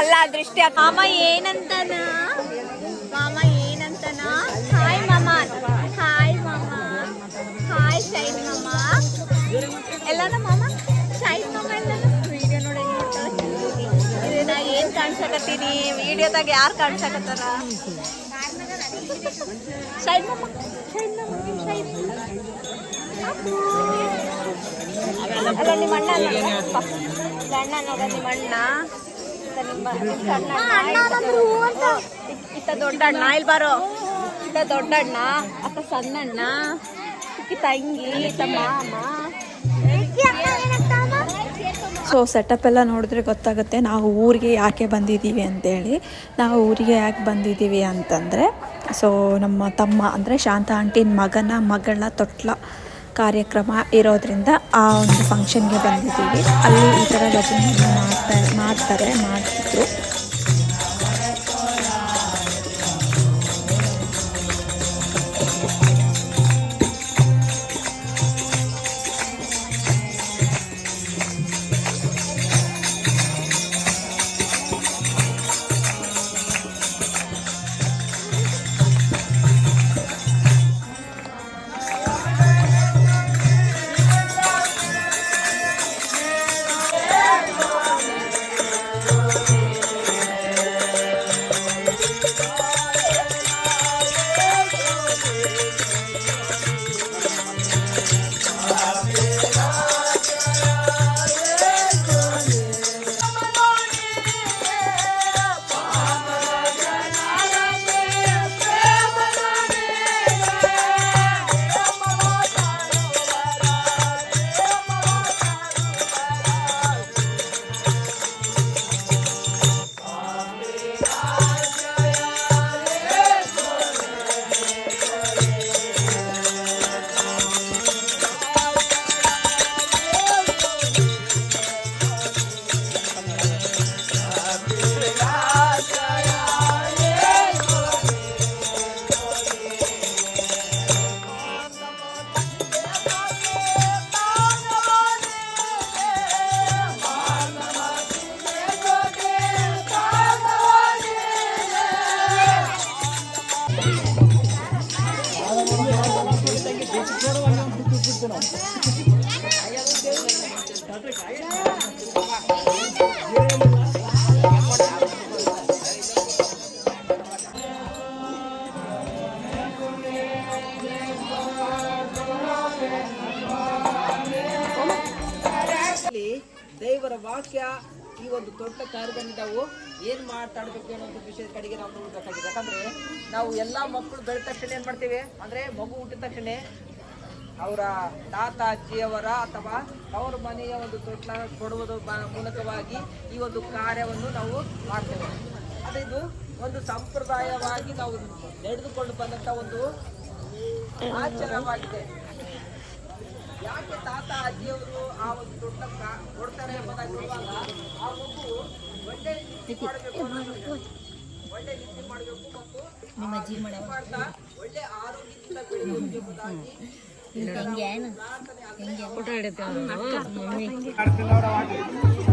ಅಲ್ಲ ದೃಷ್ಟಿ ಮಾಮ ಏನಂತನ? ಮಾಮ ಏನಂತನ? ಹಾಯ್ ಮಾಮ. ಹಾಯ್ ಮಾಮ. ಹಾಯ್ ಶೈನ್ ಮಾಮ. ಎಲ್ಲಾನ ಮಾಮ? ಶೈನ್ ಮಾಮ ಎಲ್ಲ ವಿಡಿಯೋ ನೋಡಿ ನಾ ಏನ್ ಕಾಣ್ಸಕತ್ತೀನಿ? ವಿಡಿಯೋದಾಗ ಯಾರು ಕಾಣ್ಸಕತ್ತಾರ? ಶೈನ್ ಮಾಮ. ಶೈನ್ ಮಾಮ ಶೈನ್ ಅಲ್ಲ ನಿಮ್ಮ ಅಣ್ಣ ಅಲ್ಲ. ನಿಮ್ಮ ಅಣ್ಣ. ಇತ್ತ ದೊಡ್ಡ ಅಣ್ಣ ಇಲ್ಲಿ ಬಾರೋ ಇತ್ತ ದೊಡ್ಡ ಅಣ್ಣ ಅಕ್ಕ ಸಣ್ಣ ಅಣ್ಣ ತಂಗಿ ಸೊ ಸೆಟಪ್ ಎಲ್ಲ ನೋಡಿದ್ರೆ ಗೊತ್ತಾಗುತ್ತೆ ನಾವು ಊರಿಗೆ ಯಾಕೆ ಬಂದಿದ್ದೀವಿ ಅಂತೇಳಿ. ನಾವು ಊರಿಗೆ ಯಾಕೆ ಬಂದಿದ್ದೀವಿ ಅಂತಂದರೆ ಸೊ ನಮ್ಮ ತಮ್ಮ ಅಂದರೆ ಶಾಂತ ಆಂಟಿನ ಮಗನ ಮಗಳ ತೊಟ್ಲ. ಕಾರ್ಯಕ್ರಮ ಇರೋದ್ರಿಂದ ಆ ಒಂದು ಫಂಕ್ಷನ್ಗೆ ಬಂದಿದ್ದೀವಿ. ಅಲ್ಲಿ ಈ ಥರ ಭಜನೆ ಮಾಡ್ತಾ ಮಾಡ್ತಾರೆ ಮಾಡ್ತಿದ್ರು. ದೇವರ ವಾಕ್ಯ ಈ ಒಂದು ದೊಡ್ಡ ಕಾರ್ಯದಲ್ಲಿ ನಾವು ಏನು ಮಾತಾಡ್ಬೇಕು ಅನ್ನೋ ಒಂದು ವಿಷಯದ ಕಡೆಗೆ ನಾವು ನೋಡ್ಬೇಕಾಗಿದೆ ಯಾಕಂದ್ರೆ ನಾವು ಎಲ್ಲಾ ಮಕ್ಕಳು ಬೆಳೆದ ತಕ್ಷಣ ಏನು ಮಾಡ್ತೀವಿ? ಅಂದ್ರೆ ಮಗು ಹುಟ್ಟಿದ ತಕ್ಷಣ ಅವರ ತಾತ, ಅಜ್ಜಿಯವರ ಅಥವಾ ಅವರ ಮನೆಯ ಒಂದು ತೊಟ್ಲ ಕೊಡುವುದು ಮೂಲಕವಾಗಿ ಈ ಒಂದು ಕಾರ್ಯವನ್ನು ನಾವು ಮಾಡ್ತೇವೆ. ಅದು ಇದು ಒಂದು ಸಂಪ್ರದಾಯವಾಗಿ ನಾವು ನಡೆದುಕೊಂಡು ಬಂದಂಥ ಒಂದು ಆಚಾರವಾಗಿದೆ. ಯಾಕೆ ತಾತ ಅಜ್ಜಿಯವರು ಆ ಒಂದು ದೊಡ್ಡ ಕೊಡ್ತಾರೆ ಎಂಬುದಾಗಿ ಆ ಮಗು ಒಳ್ಳೆ ರೀತಿ ಮಾಡಬೇಕು ಅನ್ನೋದು. ಒಳ್ಳೆ ರೀತಿ ಮಾಡಬೇಕು ಮತ್ತು ನಿಮ್ಮ ಅಜ್ಜಿ ಮಾಡ್ತಾ ಒಳ್ಳೆ ಆರೋಗ್ಯದಿಂದ ಬೆಳೆಯಬೇಕು ಎಂಬುದಾಗಿ ಅಮ್ಮ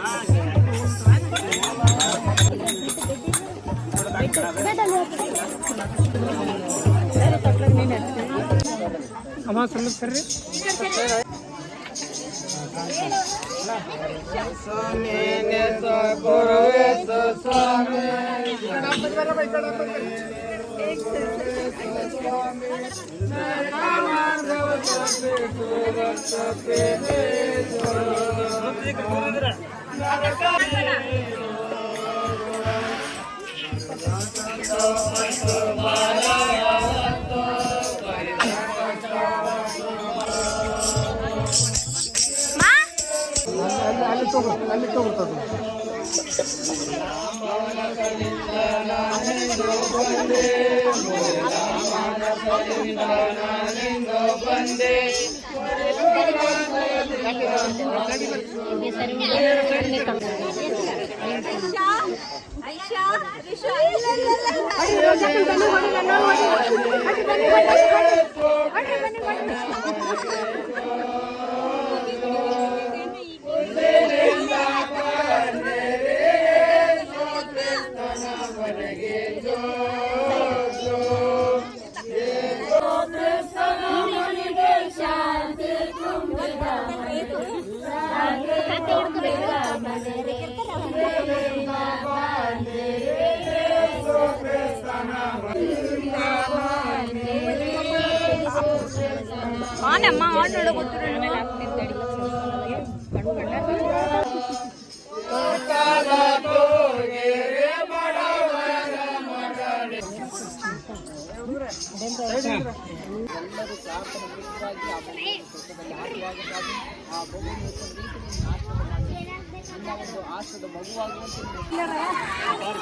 ಸಲ್ಲಿಸ್ತಾರ್ರಿ ಅಲ್ಲಿ ಅಲ್ಲಿ ತಗೋ ಅಲ್ಲಿ ತಗೋತದ ಐಶಾ ಐಶಾ ರಿಷಾ ಇಲ್ಲ ಇಲ್ಲ ಇಲ್ಲ ಆನಮ್ಮ ಆಶ್ರದ ಮಗುವಾಗುವಂತೆ ನೀವು?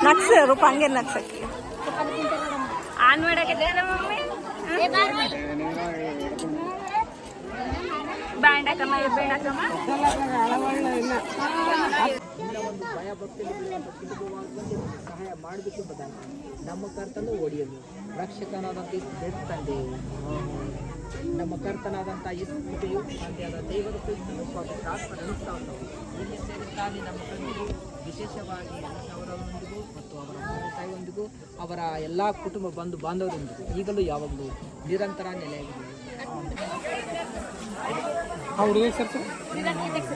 ನಕ್ಸ ರೂಪ ಹಂಗೆ ನಕ್ಸಕ್ಕೆ. ಆನ್ ಮಾಡಕ್ಕೆ ಮಮ್ಮಿ? ಒಂದು ಭಯ ಭಕ್ತಿಯಲ್ಲಿ ಸುಲಭವಾಗುವಂತೆ ಸಹಾಯ ಮಾಡಬೇಕು ಬದಲ ನಮ್ಮ ಕರ್ತನ ಒಡೆಯಲು ರಕ್ಷಕನಾದಂಥ ಬೆಡ್ ತಂದೆ ನಮ್ಮ ಕರ್ತನಾದಂಥ ಯೇಸುಕ್ರಿಸ್ತನು ತಂದೆಯಾದ ದೇವರ ಪ್ರೀತಿಯನ್ನು ಪವಿತ್ರಾತ್ಮ ನಡೆಸ್ತಾ ಉಂಟು ಇಲ್ಲಿ ಸೇರುತ್ತಾನೆ ನಮ್ಮ ತಂದೆಯು ವಿಶೇಷವಾಗಿ ಅವರೊಂದಿಗೂ ಮತ್ತು ಅವರ ತಂದೆ ತಾಯಿಯೊಂದಿಗೂ ಅವರ ಎಲ್ಲ ಕುಟುಂಬ ಬಂಧು ಬಾಂಧವರೊಂದಿಗೂ ಈಗಲೂ ಯಾವಾಗಲೂ ನಿರಂತರ ನೆಲೆಯಾಗಿದೆ. ವಿಡಿಯೋ ನಗರಿ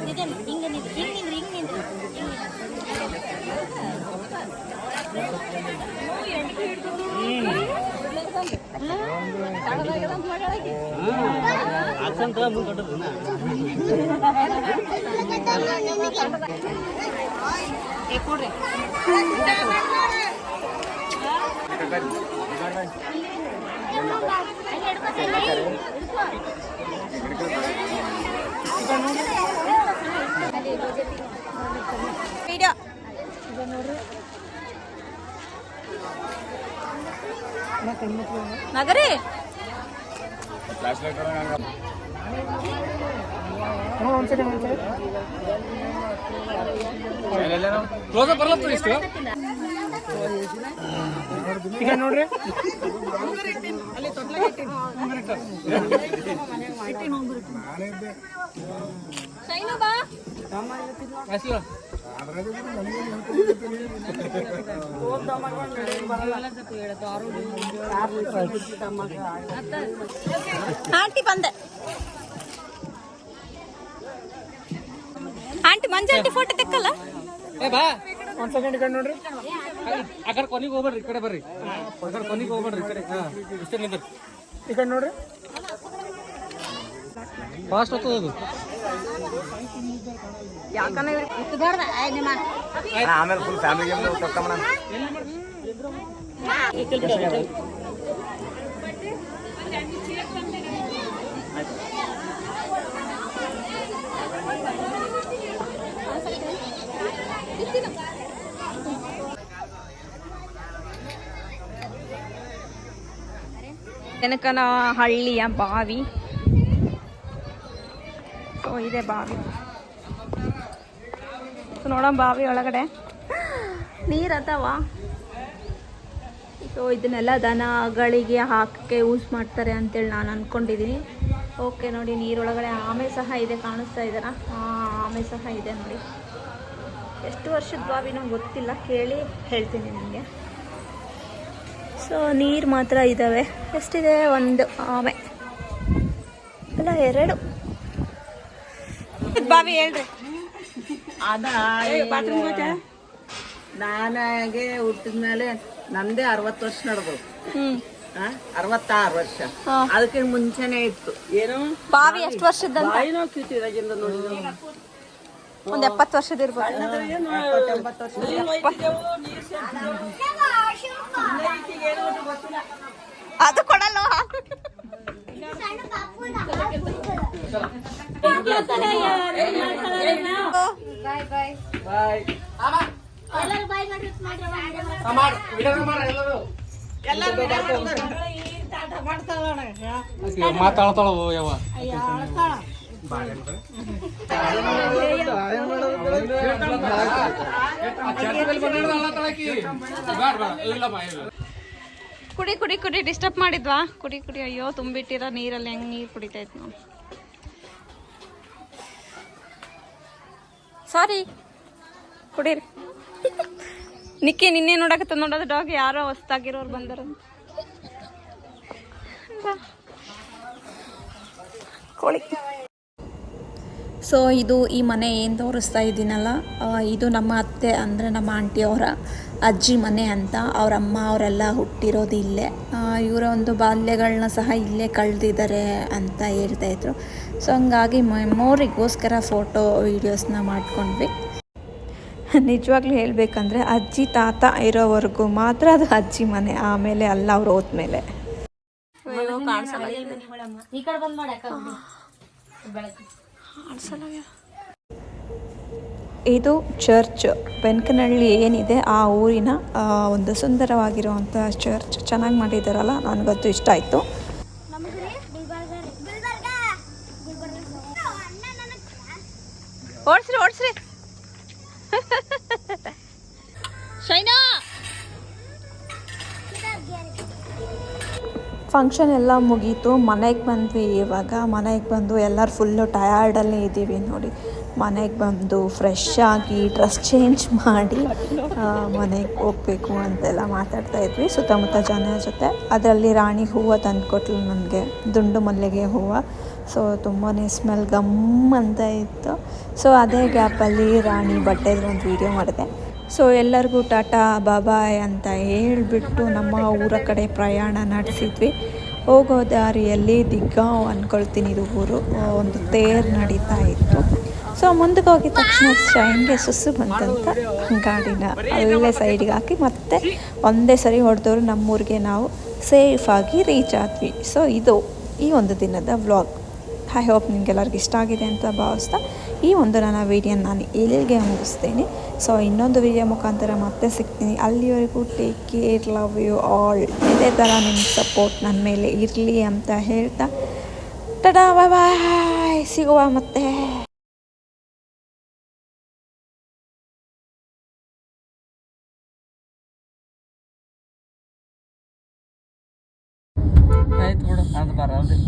ಕ್ಲೋಸ್ ಬರ್ಲತ್ತ ಇಷ್ಟು ಈಗ ನೋಡ್ರಿ ಶೈನು ಬಾ ನೋಡ್ರಿ. ಆಂಟಿ ಬಂದೆ. ಆಂಟಿ ಮಂಜಾಂಟಿ ಫೋಟೋ ತೆಕ್ಕಲ್ಲ? ಏ ಬಾ ಒಂದ್ ಸೆಕೆಂಡ್ ಕಡೆ ನೋಡ್ರಿ. ಆ ಕಡೆ ಕೊನಿಗೆ ಹೋಗ್ಬೇಡ್ರಿ ಈ ಕಡೆ ಬರ್ರಿ. ಆ ಕಡೆ ಕೊನಿಗೆ ಹೋಗ್ಬೇಡ್ರಿ ಈ ಕಡೆ. ಹಾಂ ಇಷ್ಟೇ ನಿಂದ್ರಿ. ಈ ಕಡೆ ನೋಡ್ರಿ. ಫಾಸ್ಟ್ ಹೋಗ್ತದ ಅದು. ಯಾಕಂದ್ರೆ ಆಮೇಲೆ ಫುಲ್ ಫ್ಯಾಮಿಲಿ ಜನಕನ ಹಳ್ಳಿಯ ಬಾವಿ. ಸೊ ಇದೆ ಬಾವಿ. ನೋಡೋಣ ಬಾವಿ ಒಳಗಡೆ. ನೀರು ಅದಾವ ಸೊ ಇದನ್ನೆಲ್ಲ ದನಗಳಿಗೆ ಹಾಕಕ್ಕೆ ಯೂಸ್ ಮಾಡ್ತಾರೆ ಅಂತೇಳಿ ನಾನು ಅಂದ್ಕೊಂಡಿದ್ದೀನಿ ಓಕೆ ನೋಡಿ ನೀರೊಳಗಡೆ ಆಮೆ ಸಹ ಇದೆ, ಕಾಣಿಸ್ತಾ ಇದ್ದಾರಾ ಆಮೆ ಸಹ ಇದೆ ನೋಡಿ. ಎಷ್ಟು ವರ್ಷದ ಬಾವಿನೋ ಗೊತ್ತಿಲ್ಲ, ಕೇಳಿ ಹೇಳ್ತೀನಿ ನಿಮಗೆ. ಸೊ ನೀರು ಮಾತ್ರ ಇದ್ದಾವೆ ಎಷ್ಟಿದೆ? ಒಂದು ಆಮೆ. ಅಲ್ಲ ಎರಡು. ಬಾವಿ ಹೇಳ್ರಿ. ಅದ ನಾನಾಗೆ ಹುಟ್ಟಿದ ಮೇಲೆ ನಂದೇ ಅರವತ್ತು ವರ್ಷ ಹ್ಮ್. ಅರವತ್ತಾರು ವರ್ಷ. ಅದಕ್ಕಿಂತ ಅದಕ್ಕೆ ಮುಂಚೆನೆ ಇತ್ತು. ಏನು? ಬಾವಿ ಎಷ್ಟು ನೋಡಿದ್ರು ಒಂದ್ ಎಪ್ಪತ್ತು ವರ್ಷದ ಇರ್ಬೋದು ಎಂಬತ್ತು ವರ್ಷ ನೀರ್ ಒಯ್ದಿದ್ದೆವು, ನೀರ್ ಸೇರ್ತಿದ್ದೆವು. ಇನ್ನ ಈಕಿಗೆ ಏನು ಒಟ್ಟು ಗೊತ್ತಿಲ್ಲ. ಅದು ಕೊಡಲ್ಲ ಬಾಯ್ ಮಾತಾಡ್ತಾಳವು ಯಾವ ಕುಡಿ ಕುಡಿ ಕುಡಿ ಡಿಸ್ಟರ್ಬ್ ಮಾಡಿದ್ವಾ? ಕುಡಿ ಕುಡಿ, ಅಯ್ಯೋ, ತುಂಬಿಟ್ಟಿರೋ ನೀರಲ್ಲಿ ಹೆಂಗ್ ನೀರು ಕುಡಿತೈತೆ ನೋಡಿ. ಸಾರಿ ಕುಡೀರಿ. ನಿಕ್ಕಿ, ನಿನ್ನೆ ನೋಡಕತ್ತ ನೋಡೋದು ಡಾಗ್ ಯಾರೋ ಹೊಸ್ತಾಗಿರೋರು ಬಂದಾರ ಕೋಳಿ. ಸೊ ಇದು ಈ ಮನೆ ಏನು ತೋರಿಸ್ತಾ ಇದ್ದೀನಲ್ಲ ಇದು ನಮ್ಮ ಅತ್ತೆ ಅಂದರೆ ನಮ್ಮ ಆಂಟಿಯವರ ಅಜ್ಜಿ ಮನೆ ಅಂತ. ಅವ್ರ ಅಮ್ಮ ಅವರೆಲ್ಲ ಹುಟ್ಟಿರೋದು ಇಲ್ಲೇ. ಇವರ ಒಂದು ಬಾಲ್ಯಗಳನ್ನ ಸಹ ಇಲ್ಲೇ ಕಳೆದಿದ್ದಾರೆ ಅಂತ ಹೇಳ್ತಾಯಿದ್ರು ಸೊ ಹಂಗಾಗಿ ಮೆಮೋರಿಗೋಸ್ಕರ ಫೋಟೋ ವೀಡಿಯೋಸ್ನ ಮಾಡ್ಕೊಂಡ್ವಿ. ನಿಜವಾಗ್ಲೂ ಹೇಳಬೇಕಂದ್ರೆ ಅಜ್ಜಿ ತಾತ ಇರೋವರೆಗೂ ಮಾತ್ರ ಅದು ಅಜ್ಜಿ ಮನೆ ಆಮೇಲೆ ಅಲ್ಲ ಅವ್ರು ಹೋದ್ಮೇಲೆ. ಇದು ಚರ್ಚ್ ಬೆನ್ಕನಹಳ್ಳಿ ಏನಿದೆ ಆ ಊರಿನ ಒಂದು ಸುಂದರವಾಗಿರುವಂತಹ ಚರ್ಚ್. ಚೆನ್ನಾಗಿ ಮಾಡಿದ್ದಾರಲ್ಲ ನನಗಂತೂ ಇಷ್ಟ ಆಯ್ತು. ಓಡಿಸ್ರಿ ಓಡಿಸ್ರಿ. ಶೈನಾ! ಫಂಕ್ಷನ್ ಎಲ್ಲ ಮುಗೀತು, ಮನೆಗೆ ಬಂದ್ವಿ ಇವಾಗ. ಮನೆಗೆ ಬಂದು ಎಲ್ಲರೂ ಫುಲ್ಲು ಟಯರ್ಡಲ್ಲೇ ಇದ್ದೀವಿ ನೋಡಿ. ಮನೆಗೆ ಬಂದು ಫ್ರೆಶ್ ಆಗಿ ಡ್ರೆಸ್ ಚೇಂಜ್ ಮಾಡಿ ಮನೆಗೆ ಹೋಗ್ಬೇಕು ಅಂತೆಲ್ಲ ಮಾತಾಡ್ತಾ ಇದ್ವಿ. ಸುತ್ತಮುತ್ತ ಜನ ಜೊತೆ. ಅದರಲ್ಲಿ ರಾಣಿ ಹೂವು ತಂದುಕೊಟ್ಲು ನನಗೆ, ದುಂಡು ಮಲ್ಲಿಗೆ ಹೂವು. ಸೊ ತುಂಬಾ ಸ್ಮೆಲ್ ಗಮ್ ಅಂತ ಇತ್ತು. ಸೊ ಅದೇ ಗ್ಯಾಪಲ್ಲಿ ರಾಣಿ ಬಟ್ಟೆದು ಒಂದು ವೀಡಿಯೋ ಮಾಡಿದೆ. ಸೊ ಎಲ್ಲರಿಗೂ ಟಾಟಾ ಬಾಬಾಯ್ ಅಂತ ಹೇಳಿಬಿಟ್ಟು ನಮ್ಮ ಊರ ಕಡೆ ಪ್ರಯಾಣ ನಡೆಸಿದ್ವಿ. ಹೋಗೋ ದಾರಿಯಲ್ಲಿ ದಿಗ್ಗಾಂವ್ ಅಂದ್ಕೊಳ್ತೀನಿ ಇದು ಊರು. ಒಂದು ತೇರ್ ನಡೀತಾ ಇತ್ತು. ಸೊ ಮುಂದಕ್ಕೆ ಹೋಗಿದ ತಕ್ಷಣ ಶೈನ್ಗೆ ಸುಸ್ಸು ಬಂತಂತ ಗಾಡಿನ ಅಲ್ಲೇ ಸೈಡ್ಗೆ ಹಾಕಿ ಮತ್ತೆ ಒಂದೇ ಸರಿ ಹೊಡೆದವರು ನಮ್ಮೂರಿಗೆ ನಾವು ಸೇಫಾಗಿ ರೀಚ್ ಆದ್ವಿ. ಸೊ ಇದು ಈ ಒಂದು ದಿನದ ವ್ಲಾಗ್ ಐ ಹೋಪ್ ನಿಮಗೆಲ್ಲರಿಗೂ ಇಷ್ಟ ಆಗಿದೆ ಅಂತ ಭಾವಿಸ್ತಾ ಈ ಒಂದು ನನ್ನ ವೀಡಿಯೋನ ನಾನು ಇಲ್ಲಿಗೆ ಮುಗಿಸ್ತೀನಿ. ಸೊ ಇನ್ನೊಂದು ವಿಡಿಯೋ ಮುಖಾಂತರ ಮತ್ತೆ ಸಿಗ್ತೀನಿ. ಅಲ್ಲಿವರೆಗೂ take care love you all ಇದೇ ಥರ ನಿಮ್ಮ ಸಪೋರ್ಟ್ ನನ್ನ ಮೇಲೆ ಇರಲಿ ಅಂತ ಹೇಳ್ತಾ. ಟಡಾ ಬಾಯ್ ಸಿಗುವ ಮತ್ತೆ. ಆಯ್ತು ಬಿಡು, ಅದು ಬರಲ್ರಿ.